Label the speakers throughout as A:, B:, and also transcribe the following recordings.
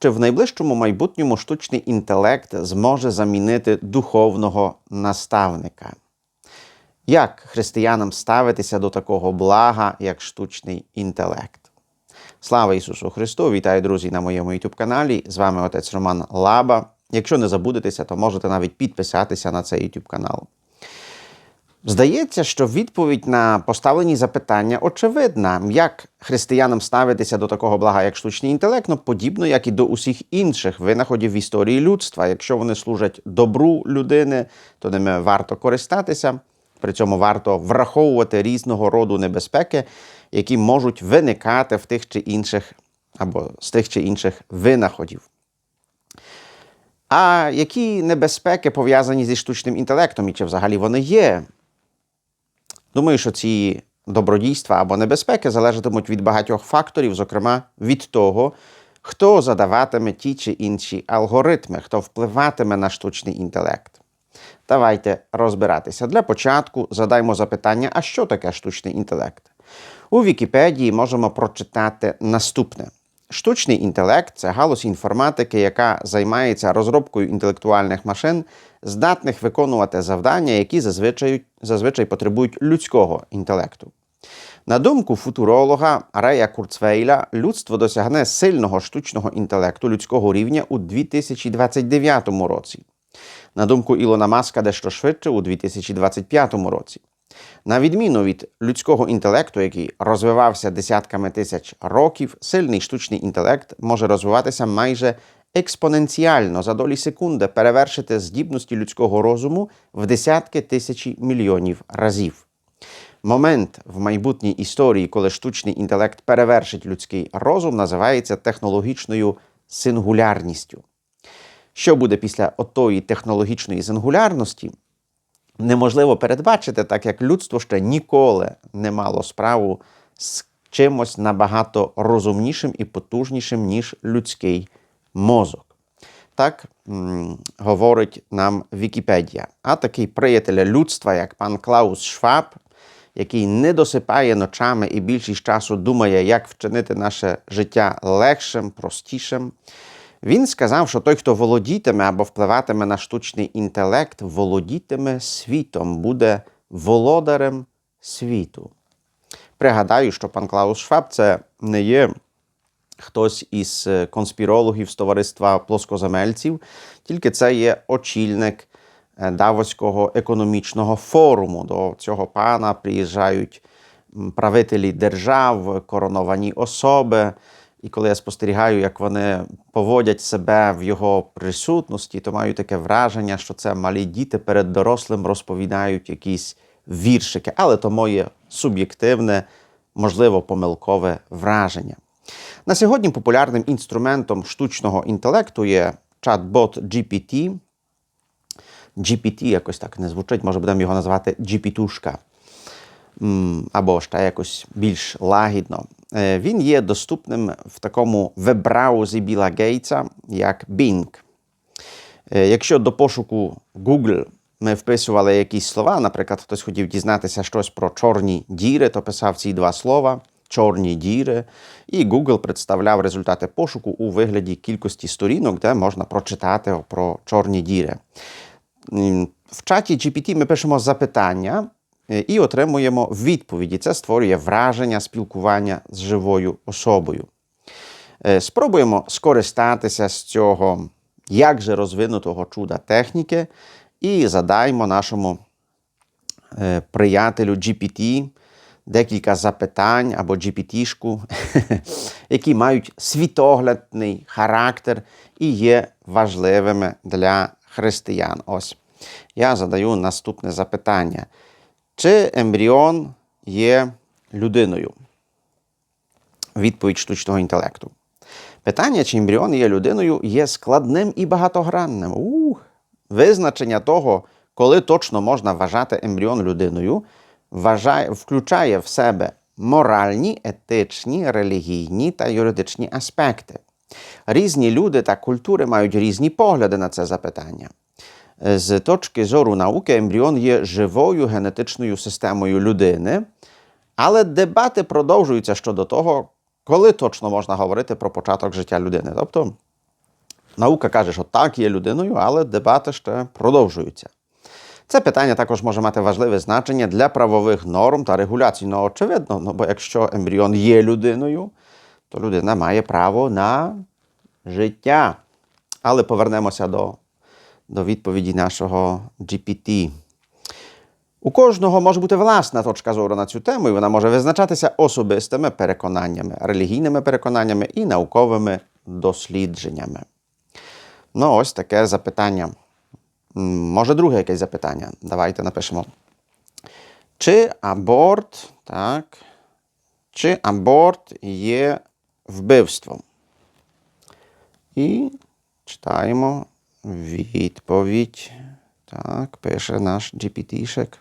A: Чи в найближчому майбутньому штучний інтелект зможе замінити духовного наставника? Як християнам ставитися до такого блага, як штучний інтелект? Слава Ісусу Христу! Вітаю, друзі, на моєму youtube каналі. З вами отець Роман Лаба. Якщо не забудетеся, то можете навіть підписатися на цей YouTube канал. Здається, що відповідь на поставлені запитання очевидна, як християнам ставитися до такого блага, як штучний інтелект, ну подібно як і до усіх інших винаходів в історії людства. Якщо вони служать добру людини, то ними варто користатися. При цьому варто враховувати різного роду небезпеки, які можуть виникати в тих чи інших або з тих чи інших винаходів. А які небезпеки пов'язані зі штучним інтелектом і чи взагалі вони є? Думаю, що ці добродійства або небезпеки залежатимуть від багатьох факторів, зокрема від того, хто задаватиме ті чи інші алгоритми, хто впливатиме на штучний інтелект. Давайте розбиратися. Для початку задаймо запитання, а що таке штучний інтелект? У Вікіпедії можемо прочитати наступне. Штучний інтелект це галузь інформатики, яка займається розробкою інтелектуальних машин, здатних виконувати завдання, які зазвичай, зазвичай потребують людського інтелекту. На думку футуролога Рея Курцвейля, людство досягне сильного штучного інтелекту людського рівня у 2029 році. На думку Ілона Маска, дещо швидше у 2025 році. На відміну від людського інтелекту, який розвивався десятками тисяч років, сильний штучний інтелект може розвиватися майже експоненціально за долі секунди, перевершити здібності людського розуму в десятки тисячі мільйонів разів. Момент в майбутній історії, коли штучний інтелект перевершить людський розум, називається технологічною сингулярністю. Що буде після отої технологічної сингулярності? Неможливо передбачити, так як людство ще ніколи не мало справу з чимось набагато розумнішим і потужнішим, ніж людський мозок. Так м говорить нам Вікіпедія. А такий приятеля людства, як пан Клаус Шваб, який не досипає ночами і більшість часу думає, як вчинити наше життя легшим, простішим. Він сказав, що той, хто володітиме або впливатиме на штучний інтелект, володітиме світом, буде володарем світу. Пригадаю, що пан Клаус Шваб це не є хтось із конспірологів з товариства плоскоземельців, тільки це є очільник Давоського економічного форуму. До цього пана приїжджають правителі держав, короновані особи. І коли я спостерігаю, як вони поводять себе в його присутності, то маю таке враження, що це малі діти перед дорослим розповідають якісь віршики, але то моє суб'єктивне, можливо, помилкове враження. На сьогодні популярним інструментом штучного інтелекту є чат-бот GPT. GPT якось так не звучить, може будемо його назвати GPT-шка. Або ще якось більш лагідно. Він є доступним в такому веб-браузі Біла Гейтса, як Bing. Якщо до пошуку Google ми вписували якісь слова, наприклад, хтось хотів дізнатися щось про чорні діри, то писав ці два слова чорні діри, і Google представляв результати пошуку у вигляді кількості сторінок, де можна прочитати про чорні діри. В чаті GPT ми пишемо запитання і отримуємо відповіді. Це створює враження спілкування з живою особою. Спробуємо скористатися з цього як же розвинутого чуда техніки, і задаймо нашому приятелю GPT декілька запитань або GPT-шку, які мають світоглядний характер і є важливими для християн. Ось я задаю наступне запитання. Чи ембріон є людиною? Відповідь штучного інтелекту. Питання, чи ембріон є людиною, є складним і багатогранним. Ух! Визначення того, коли точно можна вважати ембріон людиною, вважає, включає в себе моральні, етичні, релігійні та юридичні аспекти. Різні люди та культури мають різні погляди на це запитання. З точки зору науки, ембріон є живою генетичною системою людини, але дебати продовжуються щодо того, коли точно можна говорити про початок життя людини. Тобто Наука каже, що так є людиною, але дебати ще продовжуються. Це питання також може мати важливе значення для правових норм та регуляцій. Ну, очевидно, ну, бо якщо ембріон є людиною, то людина має право на життя. Але повернемося до, до відповіді нашого GPT. У кожного може бути власна точка зору на цю тему, і вона може визначатися особистими переконаннями, релігійними переконаннями і науковими дослідженнями. Ну, ось таке запитання. Може, друге якесь запитання. Давайте напишемо. Чи аборт, так, чи аборт є вбивством? І читаємо відповідь. Так, пише наш GPT-шек.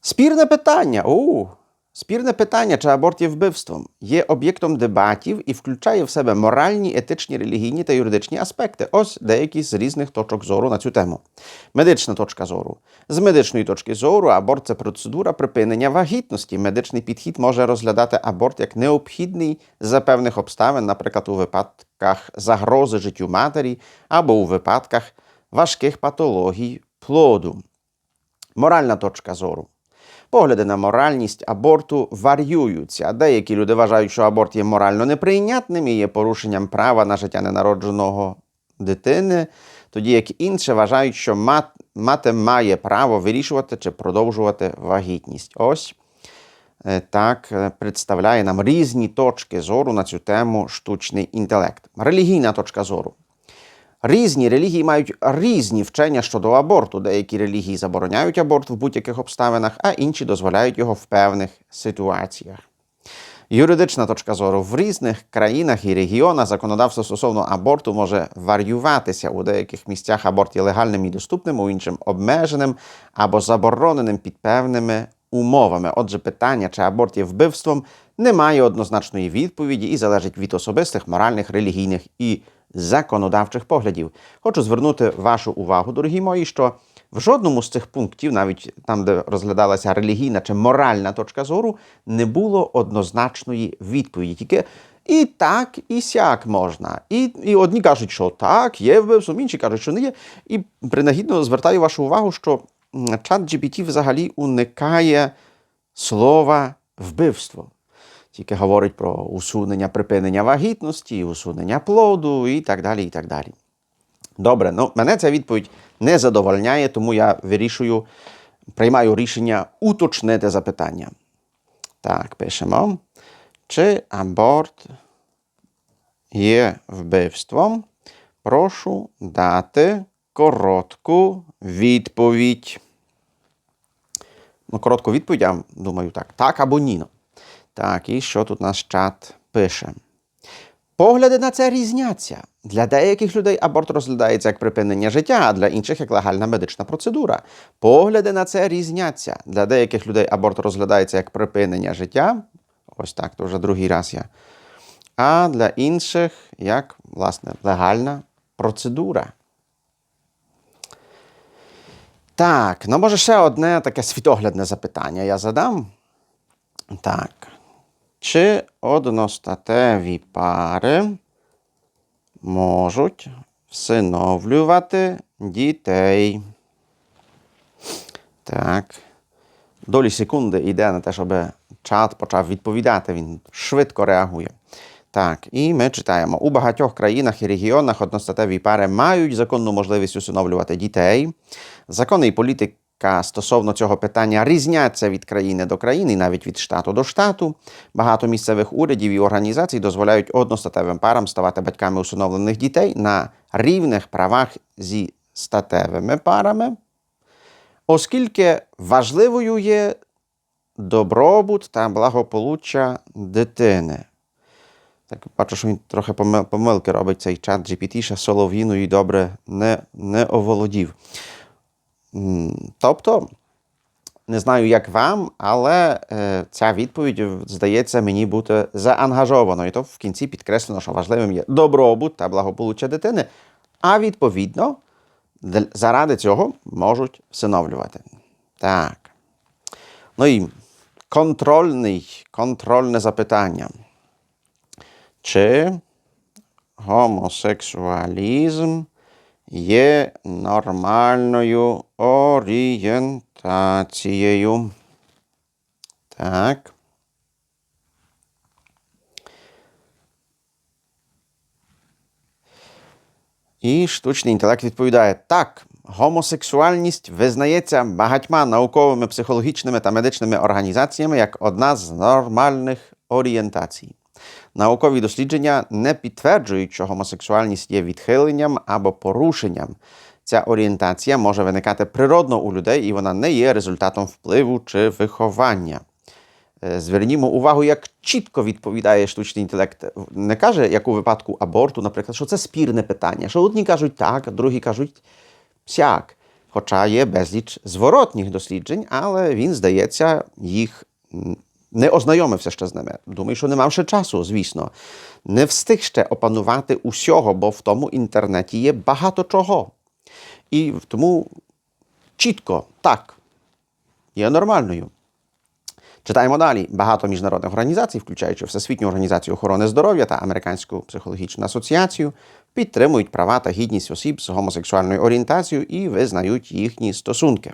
A: Спірне питання. У, спірне питання, чи аборт є вбивством, є об'єктом дебатів і включає в себе моральні, етичні, релігійні та юридичні аспекти. Ось деякі з різних точок зору на цю тему. Медична точка зору. З медичної точки зору, аборт це процедура припинення вагітності. Медичний підхід може розглядати аборт як необхідний за певних обставин, наприклад, у випадках загрози життю матері або у випадках важких патологій плоду. Моральна точка зору. Погляди на моральність аборту варіюються. Деякі люди вважають, що аборт є морально неприйнятним і є порушенням права на життя ненародженого дитини, тоді як інші вважають, що мат, мати має право вирішувати чи продовжувати вагітність. Ось е, так е, представляє нам різні точки зору на цю тему штучний інтелект. Релігійна точка зору. Різні релігії мають різні вчення щодо аборту. Деякі релігії забороняють аборт в будь-яких обставинах, а інші дозволяють його в певних ситуаціях. Юридична точка зору в різних країнах і регіонах законодавство стосовно аборту може варіюватися. У деяких місцях аборт є легальним і доступним, у іншим обмеженим або забороненим під певними умовами. Отже, питання, чи аборт є вбивством, не має однозначної відповіді і залежить від особистих, моральних, релігійних і законодавчих поглядів. Хочу звернути вашу увагу, дорогі мої, що в жодному з цих пунктів, навіть там, де розглядалася релігійна чи моральна точка зору, не було однозначної відповіді. Тільки і так, і сяк можна. І, і одні кажуть, що так, є вбивством, інші кажуть, що не є. І принагідно звертаю вашу увагу, що чат GPT взагалі уникає слова вбивство. Тільки говорить про усунення припинення вагітності, усунення плоду і так далі. і так далі. Добре, ну мене ця відповідь не задовольняє, тому я вирішую, приймаю рішення уточнити запитання. Так, пишемо. Чи аборт є вбивством? Прошу дати коротку відповідь. Ну, коротку відповідь, я думаю, так. Так або ні. Так, і що тут наш чат пише? Погляди на це різняться. Для деяких людей аборт розглядається як припинення життя, а для інших як легальна медична процедура. Погляди на це різняться. Для деяких людей аборт розглядається як припинення життя. Ось так, то вже другий раз я. А для інших як, власне, легальна процедура. Так, ну може ще одне таке світоглядне запитання я задам. Так. Чи одностатеві пари можуть всиновлювати дітей? Так. Долі секунди йде на те, щоб чат почав відповідати. Він швидко реагує. Так, і ми читаємо: у багатьох країнах і регіонах одностатеві пари мають законну можливість усиновлювати дітей. Закони і політика стосовно цього питання різняться від країни до країни, і навіть від штату до штату. Багато місцевих урядів і організацій дозволяють одностатевим парам ставати батьками усиновлених дітей на рівних правах зі статевими парами, оскільки важливою є добробут та благополуччя дитини. Так, бачу, що він трохи помилки робить цей чат GPT, ще солов'їною добре не, не оволодів. Тобто, не знаю, як вам, але е, ця відповідь здається мені бути заангажованою. То в кінці підкреслено, що важливим є добробут та благополуччя дитини, а відповідно, заради цього можуть всиновлювати. Так. Ну і контрольний, контрольне запитання. Чи гомосексуалізм є нормальною орієнтацією. Так. І штучний інтелект відповідає: так, гомосексуальність визнається багатьма науковими, психологічними та медичними організаціями як одна з нормальних орієнтацій. Наукові дослідження не підтверджують, що гомосексуальність є відхиленням або порушенням. Ця орієнтація може виникати природно у людей, і вона не є результатом впливу чи виховання. Е, Звернімо увагу, як чітко відповідає штучний інтелект. Не каже, як у випадку аборту, наприклад, що це спірне питання. Що одні кажуть так, другі кажуть сяк. Хоча є безліч зворотніх досліджень, але він, здається, їх не ознайомився ще з ними. Думаю, що не мав ще часу, звісно. Не встиг ще опанувати усього, бо в тому інтернеті є багато чого. І тому чітко так є нормальною. Читаємо далі. Багато міжнародних організацій, включаючи Всесвітню організацію охорони здоров'я та Американську психологічну асоціацію, підтримують права та гідність осіб з гомосексуальною орієнтацією і визнають їхні стосунки.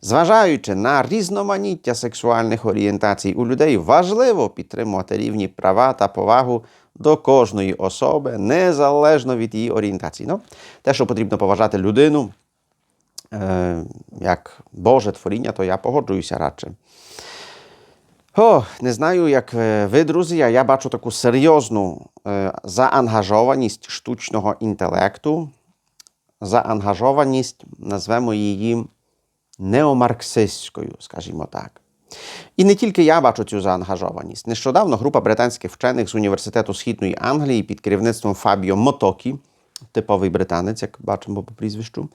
A: Зважаючи на різноманіття сексуальних орієнтацій у людей, важливо підтримувати рівні права та повагу до кожної особи, незалежно від її орієнтації. Ну, те, що потрібно поважати людину е, як Боже творіння, то я погоджуюся радше. О, не знаю, як е, ви, друзі, а я бачу таку серйозну е, заангажованість штучного інтелекту, заангажованість, назвемо її неомарксистською, скажімо так. І не тільки я бачу цю заангажованість. Нещодавно група британських вчених з університету Східної Англії під керівництвом Фабіо Мотокі, типовий британець, як бачимо по прізвищу,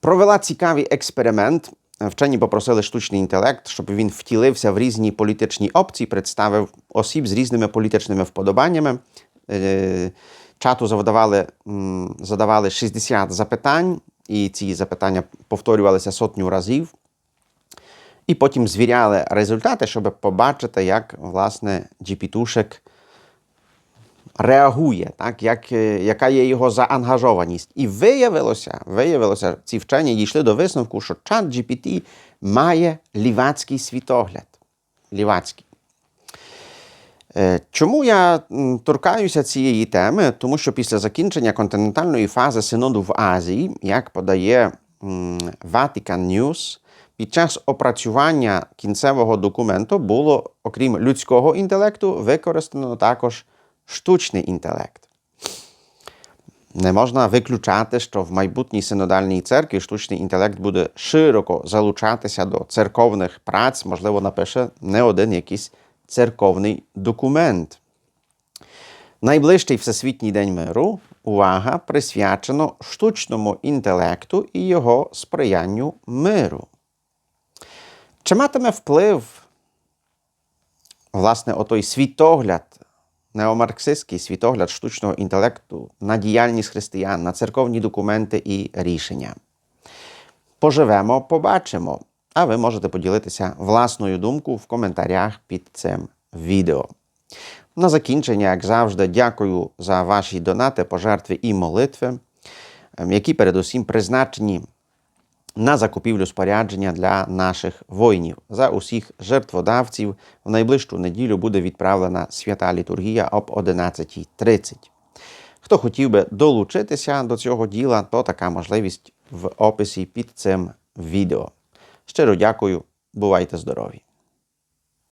A: провела цікавий експеримент. Вчені попросили штучний інтелект, щоб він втілився в різні політичні опції, представив осіб з різними політичними вподобаннями. Е, Чату задавали, м, задавали 60 запитань, і ці запитання повторювалися сотню разів. І потім звіряли результати, щоб побачити, як власне GPT-шек реагує, так, як, е, яка є його заангажованість. І виявилося, виявилося, ці вчені дійшли до висновку, що чат GPT має лівацький світогляд. Лівацький. Е, Чому я торкаюся цієї теми? Тому що після закінчення континентальної фази синоду в Азії, як подає Vatican News, під час опрацювання кінцевого документу було, окрім людського інтелекту, використано також штучний інтелект. Не можна виключати, що в майбутній синодальній церкві штучний інтелект буде широко залучатися до церковних праць, можливо, напише не один якийсь церковний документ. Найближчий Всесвітній день миру увага присвячено штучному інтелекту і його сприянню миру. Чи матиме вплив, власне, отой світогляд, неомарксистський світогляд штучного інтелекту на діяльність християн, на церковні документи і рішення? Поживемо, побачимо. А ви можете поділитися власною думкою в коментарях під цим відео. На закінчення, як завжди, дякую за ваші донати, пожертви і молитви, ем, які передусім призначені на закупівлю спорядження для наших воїнів. За усіх жертводавців в найближчу неділю буде відправлена свята літургія об 11.30. Хто хотів би долучитися до цього діла, то така можливість в описі під цим відео. Щиро дякую, бувайте здорові!